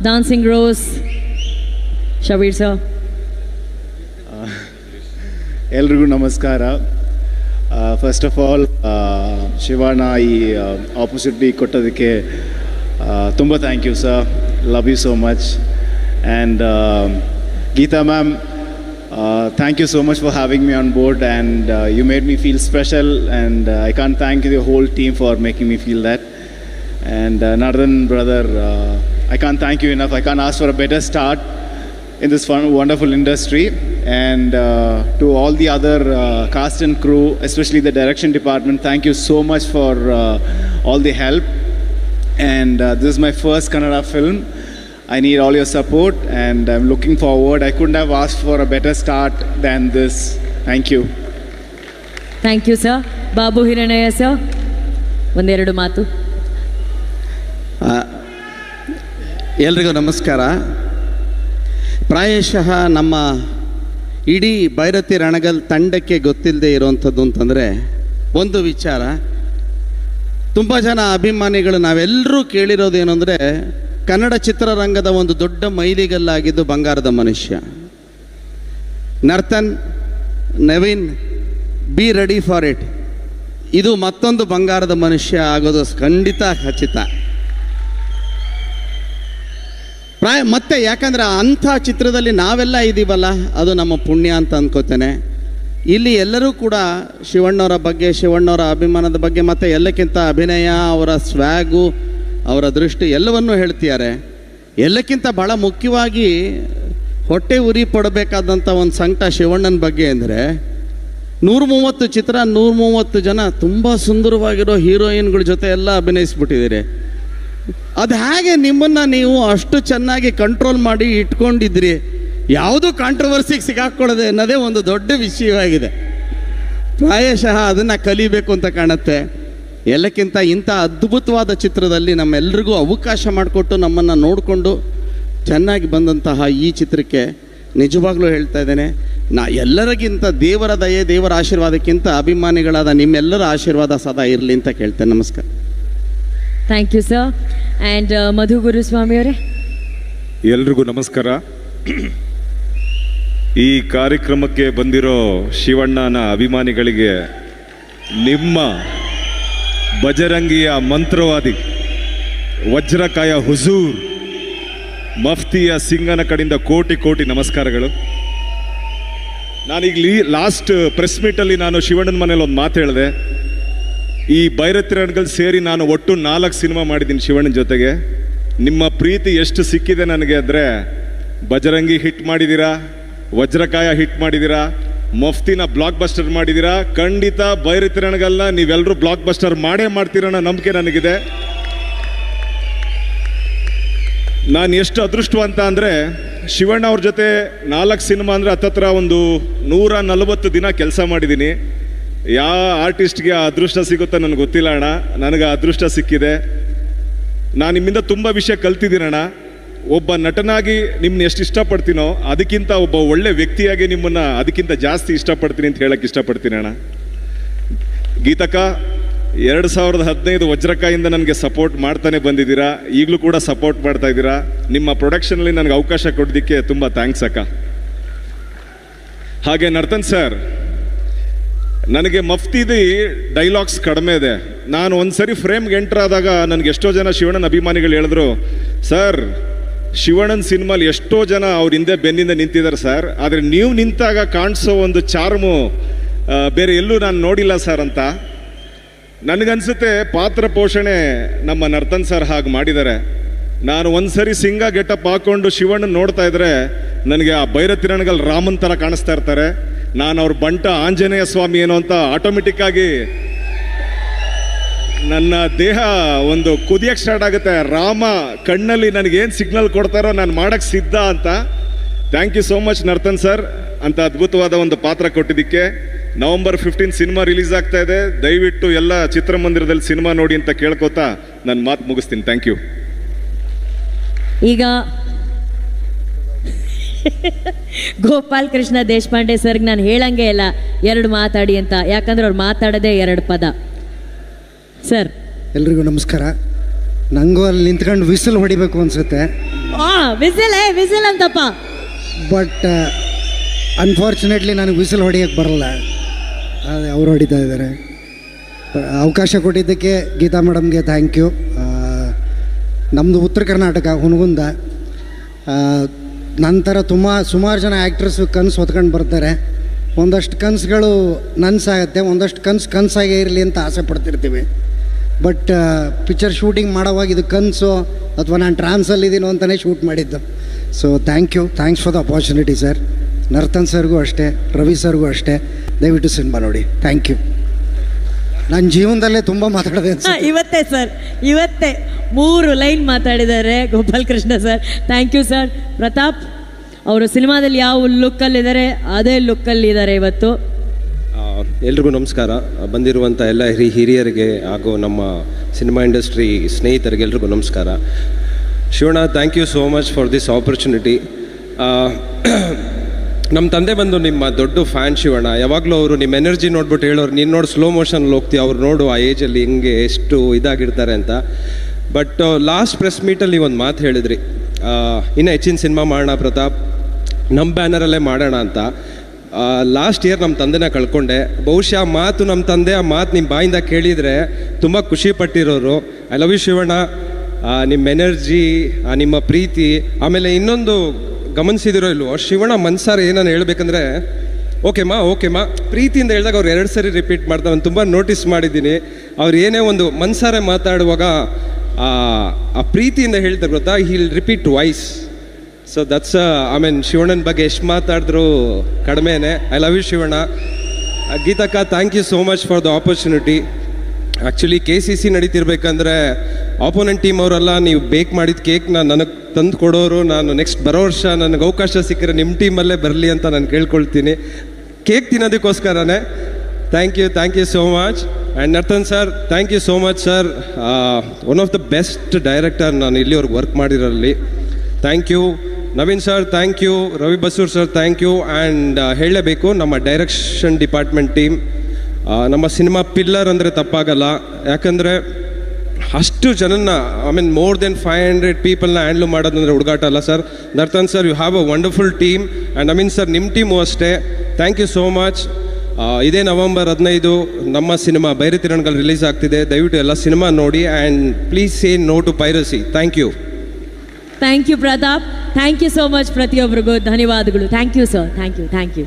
Dancing Rose. Shabir sir. ಎಲ್ರಿಗೂ ನಮಸ್ಕಾರ. First of all Shivanna ಈ ಆಪರ್ಚುನಿಟಿ ಕೊಟ್ಟೋದಕ್ಕೆ ತುಂಬ thank you sir love you so much and Geetha ma'am thank you so much for having me on board and you made me feel special and I can thank the whole team for making me feel that and Nardhan brother, uh, I can't thank you enough. I can't ask for a better start in this fun, wonderful industry. And uh, to all the other uh, cast and crew, especially the direction department, thank you so much for uh, all the help. And uh, this is my first Kannada film. I need all your support, and I'm looking forward. I couldn't have asked for a better start than this. Thank you. Thank you, sir. Babu Hiranaya, sir. ಒಂದೆರಡು ಮಾತು ಎಲ್ರಿಗೂ ನಮಸ್ಕಾರ. ಪ್ರಾಯಶಃ ನಮ್ಮ ಇಡೀ ಭೈರತಿ ರಣಗಲ್ ತಂಡಕ್ಕೆ ಗೊತ್ತಿಲ್ಲದೆ ಇರುವಂಥದ್ದು ಅಂತಂದರೆ ಒಂದು ವಿಚಾರ. ತುಂಬ ಜನ ಅಭಿಮಾನಿಗಳು ನಾವೆಲ್ಲರೂ ಕೇಳಿರೋದೇನು ಅಂದರೆ ಕನ್ನಡ ಚಿತ್ರರಂಗದ ಒಂದು ದೊಡ್ಡ ಮೈಲಿಗಲ್ಲಾಗಿದ್ದು ಬಂಗಾರದ ಮನುಷ್ಯ. Narthan, Naveen be ready for it ಇದು ಮತ್ತೊಂದು ಬಂಗಾರದ ಮನುಷ್ಯ ಆಗೋದು ಖಂಡಿತ ಖಚಿತ. ಪ್ರಾಯ ಮತ್ತೆ ಯಾಕಂದ್ರೆ ಅಂಥ ಚಿತ್ರದಲ್ಲಿ ನಾವೆಲ್ಲ ಇದ್ದೀವಲ್ಲ ಅದು ನಮ್ಮ ಪುಣ್ಯ ಅಂತ ಅನ್ಕೋತೇನೆ. ಇಲ್ಲಿ ಎಲ್ಲರೂ ಕೂಡ ಶಿವಣ್ಣವರ ಬಗ್ಗೆ, ಶಿವಣ್ಣವರ ಅಭಿಮಾನದ ಬಗ್ಗೆ, ಮತ್ತು ಎಲ್ಲಕ್ಕಿಂತ ಅಭಿನಯ, ಅವರ ಸ್ವ್ಯಾಗು ಅವರ ದೃಷ್ಟಿ ಎಲ್ಲವನ್ನೂ ಹೇಳ್ತಿದ್ದಾರೆ. ಎಲ್ಲಕ್ಕಿಂತ ಭಾಳ ಮುಖ್ಯವಾಗಿ ಹೊಟ್ಟೆ ಉರಿ ಪಡಬೇಕಾದಂಥ ಒಂದು ಸಂಕಟ ಶಿವಣ್ಣನ ಬಗ್ಗೆ ಅಂದರೆ ನೂರ ಮೂವತ್ತು ಚಿತ್ರ ನೂರ ಮೂವತ್ತು ಜನ ತುಂಬ ಸುಂದರವಾಗಿರೋ ಹೀರೋಯಿನ್ಗಳ ಜೊತೆ ಎಲ್ಲ ಅಭಿನಯಿಸ್ಬಿಟ್ಟಿದ್ದೀರಿ. ಅದು ಹೇಗೆ ನಿಮ್ಮನ್ನು ನೀವು ಅಷ್ಟು ಚೆನ್ನಾಗಿ ಕಂಟ್ರೋಲ್ ಮಾಡಿ ಇಟ್ಕೊಂಡಿದ್ರಿ, ಯಾವುದೂ ಕಾಂಟ್ರವರ್ಸಿಗೆ ಸಿಗಾಕೊಳ್ಳದೆ ಅನ್ನೋದೇ ಒಂದು ದೊಡ್ಡ ವಿಷಯವಾಗಿದೆ. ಪ್ರಾಯಶಃ ಅದನ್ನು ಕಲಿಬೇಕು ಅಂತ ಕಾಣುತ್ತೆ. ಎಲ್ಲಕ್ಕಿಂತ ಇಂಥ ಅದ್ಭುತವಾದ ಚಿತ್ರದಲ್ಲಿ ನಮ್ಮೆಲ್ರಿಗೂ ಅವಕಾಶ ಮಾಡಿಕೊಟ್ಟು ನಮ್ಮನ್ನು ನೋಡಿಕೊಂಡು ಚೆನ್ನಾಗಿ ಬಂದಂತಹ ಈ ಚಿತ್ರಕ್ಕೆ ನಿಜವಾಗ್ಲೂ ಹೇಳ್ತಾ ಇದ್ದೇನೆ, ನಾ ಎಲ್ಲರಿಗಿಂತ ದೇವರ ದಯೆ, ದೇವರ ಆಶೀರ್ವಾದಕ್ಕಿಂತ ಅಭಿಮಾನಿಗಳಾದ ನಿಮ್ಮೆಲ್ಲರ ಆಶೀರ್ವಾದ ಸದಾ ಇರಲಿ ಅಂತ ಕೇಳ್ತೇನೆ. ನಮಸ್ಕಾರ. Thank you sir and Madhu Guruswamy ಅವರೇ. ಎಲ್ರಿಗೂ ನಮಸ್ಕಾರ. ಈ ಕಾರ್ಯಕ್ರಮಕ್ಕೆ ಬಂದಿರೋ ಶಿವಣ್ಣನ ಅಭಿಮಾನಿಗಳಿಗೆ ನಿಮ್ಮ ಬಜರಂಗಿಯ ಮಂತ್ರವಾದಿ ವಜ್ರಕಾಯ ಹುಜೂರ್ ಮಫ್ತಿಯ ಸಿಂಗನ ಕಡೆಯಿಂದ ಕೋಟಿ ಕೋಟಿ ನಮಸ್ಕಾರಗಳು. ನಾನೀಗ ಲಾಸ್ಟ್ ಪ್ರೆಸ್ ಮೀಟಲ್ಲಿ ನಾನು ಶಿವಣ್ಣನ ಮನೇಲಿ ಒಂದು ಮಾತು ಹೇಳಿದೆ. ಈ ಬೈರತಿರಣಗಳು ಸೇರಿ ನಾನು ಒಟ್ಟು ನಾಲ್ಕು ಸಿನಿಮಾ ಮಾಡಿದ್ದೀನಿ ಶಿವಣ್ಣನ ಜೊತೆಗೆ. ನಿಮ್ಮ ಪ್ರೀತಿ ಎಷ್ಟು ಸಿಕ್ಕಿದೆ ನನಗೆ ಅಂದರೆ, ಬಜರಂಗಿ ಹಿಟ್ ಮಾಡಿದ್ದೀರಾ, ವಜ್ರಕಾಯ ಹಿಟ್ ಮಾಡಿದ್ದೀರಾ, ಮಫ್ತಿನ ಬ್ಲಾಕ್ ಬಸ್ಟರ್ ಮಾಡಿದ್ದೀರಾ, ಖಂಡಿತ ಬೈರತಿರಣಗಲ್ನ ನೀವೆಲ್ಲರೂ ಬ್ಲಾಕ್ ಬಸ್ಟರ್ ಮಾಡೇ ಮಾಡ್ತೀರನ್ನೋ ನಂಬಿಕೆ ನನಗಿದೆ. ನಾನು ಎಷ್ಟು ಅದೃಷ್ಟವಂತ ಅಂದರೆ, ಶಿವಣ್ಣ ಅವ್ರ ಜೊತೆ ನಾಲ್ಕು ಸಿನಿಮಾ ಅಂದರೆ ಹತ್ತತ್ರ ಒಂದು ನೂರ ನಲವತ್ತು ದಿನ ಕೆಲಸ ಮಾಡಿದ್ದೀನಿ. ಯಾವ ಆರ್ಟಿಸ್ಟ್ಗೆ ಆ ಅದೃಷ್ಟ ಸಿಗುತ್ತೋ ನನಗೆ ಗೊತ್ತಿಲ್ಲ ಅಣ್ಣ. ನನಗೆ ಅದೃಷ್ಟ ಸಿಕ್ಕಿದೆ. ನಾನು ನಿಮ್ಮಿಂದ ತುಂಬ ವಿಷಯ ಕಲ್ತಿದ್ದೀನಣ್ಣ ಒಬ್ಬ ನಟನಾಗಿ ನಿಮ್ಮನ್ನ ಎಷ್ಟು ಇಷ್ಟಪಡ್ತೀನೋ ಅದಕ್ಕಿಂತ ಒಬ್ಬ ಒಳ್ಳೆ ವ್ಯಕ್ತಿಯಾಗಿ ನಿಮ್ಮನ್ನ ಅದಕ್ಕಿಂತ ಜಾಸ್ತಿ ಇಷ್ಟಪಡ್ತೀನಿ ಅಂತ ಹೇಳಕ್ಕೆ ಇಷ್ಟಪಡ್ತೀನಿ ಅಣ್ಣ. ಗೀತಕ್ಕ, ಎರಡು ಸಾವಿರದ ಹದಿನೈದು ವಜ್ರಕಾಯಿಂದ ನನಗೆ ಸಪೋರ್ಟ್ ಮಾಡ್ತಾನೆ ಬಂದಿದ್ದೀರಾ. ಈಗಲೂ ಕೂಡ ಸಪೋರ್ಟ್ ಮಾಡ್ತಾ ಇದ್ದೀರಾ. ನಿಮ್ಮ ಪ್ರೊಡಕ್ಷನಲ್ಲಿ ನನಗೆ ಅವಕಾಶ ಕೊಡೋದಕ್ಕೆ ತುಂಬ ಥ್ಯಾಂಕ್ಸ್ ಅಕ್ಕ. ಹಾಗೆ ನರ್ತನ್ ಸರ್ ನನಗೆ ಮಫ್ತಿದಿ ಡೈಲಾಗ್ಸ್ ಕಡಿಮೆ ಇದೆ. ನಾನು ಒಂದ್ಸರಿ ಫ್ರೇಮ್ಗೆ ಎಂಟರ್ ಆದಾಗ ನನಗೆ ಎಷ್ಟೋ ಜನ ಶಿವಣ್ಣನ ಅಭಿಮಾನಿಗಳು ಹೇಳಿದ್ರು ಸರ್ ಶಿವಣ್ಣನ ಸಿನಿಮಾಲಿ ಎಷ್ಟೋ ಜನ ಅವ್ರ ಹಿಂದೆ ಬೆನ್ನಿಂದ ನಿಂತಿದ್ದಾರೆ ಸರ್ ಆದರೆ ನೀವು ನಿಂತಾಗ ಕಾಣಿಸೋ ಒಂದು ಚಾರ್ಮು ಬೇರೆ ಎಲ್ಲೂ ನಾನು ನೋಡಿಲ್ಲ ಸರ್ ಅಂತ. ನನಗನ್ಸುತ್ತೆ ಪಾತ್ರ ಪೋಷಣೆ ನಮ್ಮ ನರ್ತನ್ ಸರ್ ಹಾಗೆ ಮಾಡಿದ್ದಾರೆ. ನಾನು ಒಂದ್ಸರಿ ಸಿಂಗ ಗೆಟಪ್ ಹಾಕೊಂಡು ಶಿವಣ್ಣ ನೋಡ್ತಾ ಇದ್ರೆ, ನನಗೆ ಆ ಭೈರತಿರಣಗಲ್ ರಾಮನ್ ಥರ ಕಾಣಿಸ್ತಾ ಇರ್ತಾರೆ. ನಾನು ಅವ್ರ ಬಂಟ ಆಂಜನೇಯ ಸ್ವಾಮಿ ಏನೋ ಅಂತ ಆಟೋಮೆಟಿಕ್ ಆಗಿ ನನ್ನ ದೇಹ ಒಂದು ಕುದಿಯಕ್ ಸ್ಟಾರ್ಟ್ ಆಗುತ್ತೆ. ರಾಮ ಕಣ್ಣಲ್ಲಿ ನನಗೇನು ಸಿಗ್ನಲ್ ಕೊಡ್ತಾರೋ ನಾನು ಮಾಡಕ್ಕೆ ಸಿದ್ಧ ಅಂತ. Thank you so much Narthan sir ಅಂತ ಅದ್ಭುತವಾದ ಒಂದು ಪಾತ್ರ ಕೊಟ್ಟಿದ್ದಕ್ಕೆ. ನವೆಂಬರ್ ಫಿಫ್ಟೀನ್ ಸಿನಿಮಾ ರಿಲೀಸ್ ಆಗ್ತಾ ಇದೆ. ದಯವಿಟ್ಟು ಎಲ್ಲ ಚಿತ್ರಮಂದಿರದಲ್ಲಿ ಸಿನಿಮಾ ನೋಡಿ ಅಂತ ಕೇಳ್ಕೊತಾ ನನ್ನ ಮಾತು ಮುಗಿಸ್ತೀನಿ. ಥ್ಯಾಂಕ್ ಯು ಈಗ ಗೋಪಾಲ್ ಕೃಷ್ಣ ದೇಶಪಾಂಡೆ ಸರ್ಗೆ ನಾನು ಹೇಳಂಗೆ ಇಲ್ಲ. ಎರಡು ಮಾತಾಡಿ ಅಂತ. ಯಾಕಂದ್ರೆ ಅವ್ರು ಮಾತಾಡೋದೇ ಎರಡು ಪದ. ಸರ್. ಎಲ್ರಿಗೂ ನಮಸ್ಕಾರ. ನಂಗೂ ಅಲ್ಲಿ ನಿಂತ್ಕೊಂಡು ವಿಸಿಲ್ ಹೊಡಿಬೇಕು ಅನ್ಸುತ್ತೆ. ವಿಸಿಲ್ ಏ ವಿಸಿಲ್ ಅಂತಪ್ಪ. ಬಟ್ ಅನ್ಫಾರ್ಚುನೇಟ್ಲಿ ನನಗೆ ವಿಸಿಲ್ ಹೊಡಿಯಕ್ಕೆ ಬರಲ್ಲ. ಅದೇ ಅವ್ರು ಹೊಡಿತಾ ಇದ್ದಾರೆ. ಅವಕಾಶ ಕೊಟ್ಟಿದ್ದಕ್ಕೆ ಗೀತಾ ಮೇಡಮ್ಗೆ ಥ್ಯಾಂಕ್ ಯು ನಮ್ಮದು ಉತ್ತರ ಕರ್ನಾಟಕ ಹುನಗುಂದ ನಂತರ ತುಂಬ ಸುಮಾರು ಜನ ಆ್ಯಕ್ಟ್ರಸ್ಸು ಕನಸು ಹೊತ್ಕೊಂಡು ಬರ್ತಾರೆ. ಒಂದಷ್ಟು ಕನಸುಗಳು ನನಸಾಗತ್ತೆ ಒಂದಷ್ಟು ಕನಸು ಕನಸಾಗೇ ಇರಲಿ ಅಂತ ಆಸೆ ಪಡ್ತಿರ್ತೀವಿ. ಬಟ್ ಪಿಕ್ಚರ್ ಶೂಟಿಂಗ್ ಮಾಡೋವಾಗ ಇದು ಕನಸು ಅಥವಾ ನಾನು ಟ್ರಾನ್ಸಲ್ಲಿದ್ದೀನೋ ಅಂತಲೇ ಶೂಟ್ ಮಾಡಿದ್ದು. So thank you thanks for the opportunity sir Narthan ಸರ್ಗೂ ಅಷ್ಟೇ, ರವಿ ಸರ್ಗೂ ಅಷ್ಟೇ. ದಯವಿಟ್ಟು ಸಿನಿಮಾ ನೋಡಿ. ಥ್ಯಾಂಕ್ ಯು ನನ್ನ ಜೀವನದಲ್ಲೇ ತುಂಬ ಮಾತಾಡಿದೆ ಇವತ್ತೇ ಸರ್ ಇವತ್ತೇ. ಮೂರು ಲೈನ್ ಮಾತಾಡಿದ್ದಾರೆ Gopal Krishna sir. Thank you sir Pratap, ಅವರು ಸಿನಿಮಾದಲ್ಲಿ ಯಾವ ಲುಕ್ಕಲ್ಲಿದ್ದಾರೆ, ಅದೇ ಲುಕ್ಕಲ್ಲಿದ್ದಾರೆ ಇವತ್ತು. ಎಲ್ರಿಗೂ ನಮಸ್ಕಾರ. ಬಂದಿರುವಂಥ ಎಲ್ಲ ಹಿರಿ ಹಿರಿಯರಿಗೆ ಹಾಗೂ ನಮ್ಮ ಸಿನಿಮಾ ಇಂಡಸ್ಟ್ರಿ ಸ್ನೇಹಿತರಿಗೆ ಎಲ್ರಿಗೂ ನಮಸ್ಕಾರ. Shivanna thank you so much for this opportunity ನಮ್ಮ ತಂದೆ ಬಂದು ನಿಮ್ಮ ದೊಡ್ಡ ಫ್ಯಾನ್ ಶಿವಣ್ಣ. ಯಾವಾಗಲೂ ಅವರು ನಿಮ್ಮ ಎನರ್ಜಿ ನೋಡ್ಬಿಟ್ಟು ಹೇಳೋರು, ನೀನು ನೋಡಿ ಸ್ಲೋ ಮೋಷನಲ್ಲಿ ಹೋಗ್ತೀವಿ ಅವ್ರು ನೋಡು ಆ ಏಜಲ್ಲಿ ಹಿಂಗೆ ಎಷ್ಟು ಇದಾಗಿರ್ತಾರೆ ಅಂತ. ಬಟ್ ಲಾಸ್ಟ್ ಪ್ರೆಸ್ ಮೀಟಲ್ಲಿ ಒಂದು ಮಾತು ಹೇಳಿದ್ರಿ. ಇನ್ನು ಹೆಚ್ಚಿನ ಸಿನಿಮಾ ಮಾಡೋಣ ಪ್ರತಾಪ್. ನಮ್ಮ ಬ್ಯಾನರಲ್ಲೇ ಮಾಡೋಣ ಅಂತ. ಲಾಸ್ಟ್ ಇಯರ್ ನಮ್ಮ ತಂದೆನ ಕಳ್ಕೊಂಡೆ. ಬಹುಶಃ ಆ ಮಾತು ನಮ್ಮ ತಂದೆ, ಆ ಮಾತು ನಿಮ್ಮ ಬಾಯಿಂದ ಕೇಳಿದರೆ ತುಂಬ ಖುಷಿ ಪಟ್ಟಿರೋರು. I love you Shivanna. ನಿಮ್ಮ ಎನರ್ಜಿ ನಿಮ್ಮ ಪ್ರೀತಿ, ಆಮೇಲೆ ಇನ್ನೊಂದು ಗಮನಿಸಿದಿರೋ ಇಲ್ವೋ? ಶಿವಣ್ಣ ಮನ್ಸಾರ ಏನನ್ನು ಹೇಳ್ಬೇಕಂದ್ರೆ ಓಕೆಮಾ ಓಕೆಮಾ ಪ್ರೀತಿಯಿಂದ ಹೇಳಿದಾಗ ಅವ್ರು ಎರಡು ಸರಿ ರಿಪೀಟ್ ಮಾಡ್ತಾರೆ. ನಾನು ತುಂಬ ನೋಟಿಸ್ ಮಾಡಿದ್ದೀನಿ. ಅವ್ರು ಏನೇ ಒಂದು ಮನ್ಸಾರೆ ಮಾತಾಡುವಾಗ ಆ ಪ್ರೀತಿಯಿಂದ ಹೇಳ್ತಾರೆ ಗೊತ್ತಾ? Hill repeat voice so that's I mean ಶಿವಣ್ಣನ ಬಗ್ಗೆ ಎಷ್ಟು ಮಾತಾಡಿದ್ರು ಕಡಿಮೆನೆ. I love you Shivanna. Geethakka thank you so much for the opportunity actually K C C ನಡೀತಿರ್ಬೇಕಂದ್ರೆ opponent team ಅವರೆಲ್ಲ, ನೀವು ಬೇಕ್ ಮಾಡಿದ ಕೇಕ್ನ ನನಗೆ ತಂದು ಕೊಡೋರು, ನಾನು ನೆಕ್ಸ್ಟ್ ಬರೋ ವರ್ಷ ನನಗೆ ಅವಕಾಶ ಸಿಕ್ಕರೆ ನಿಮ್ಮ ಟೀಮಲ್ಲೇ ಬರಲಿ ಅಂತ ನಾನು ಕೇಳ್ಕೊಳ್ತೀನಿ. Cake ತಿನ್ನೋದಕ್ಕೋಸ್ಕರನೇ. Thank you thank you so much and Narthan sir thank you so much sir one of the best director ನಾನು ಇಲ್ಲಿವರೆಗೆ work ಮಾಡಿರೋಲ್ಲಿ thank you Naveen sir thank you Ravi Basur sir thank you and ಹೇಳಲೇಬೇಕು ನಮ್ಮ direction department team ನಮ್ಮ cinema pillar ಅಂದರೆ ತಪ್ಪಾಗಲ್ಲ. ಯಾಕಂದರೆ ಅಷ್ಟು ಜನನ್ನ I mean more then five hundred ಪೀಪಲ್ನ handle ಮಾಡೋದಂದ್ರೆ ಹುಡುಗಾಟ ಅಲ್ಲ sir Narthan sir you have a wonderful team and I mean sir ನಿಮ್ಮ ಟೀಮು ಅಷ್ಟೇ. ಥ್ಯಾಂಕ್ ಯು ಸೋ ಮಚ್ ಇದೇ ನವಂಬರ್ ಹದಿನೈದು ನಮ್ಮ ಸಿನಿಮಾ ಬೈರಿ ತಿರಣಗಳು ರಿಲೀಸ್ ಆಗ್ತಿದೆ. ದಯವಿಟ್ಟು ಎಲ್ಲ ಸಿನಿಮಾ ನೋಡಿ and please say no to piracy thank you thank you Pratap thank you so much ಪ್ರತಿಯೊಬ್ಬರಿಗೂ ಧನ್ಯವಾದಗಳು. Thank you sir thank you thank you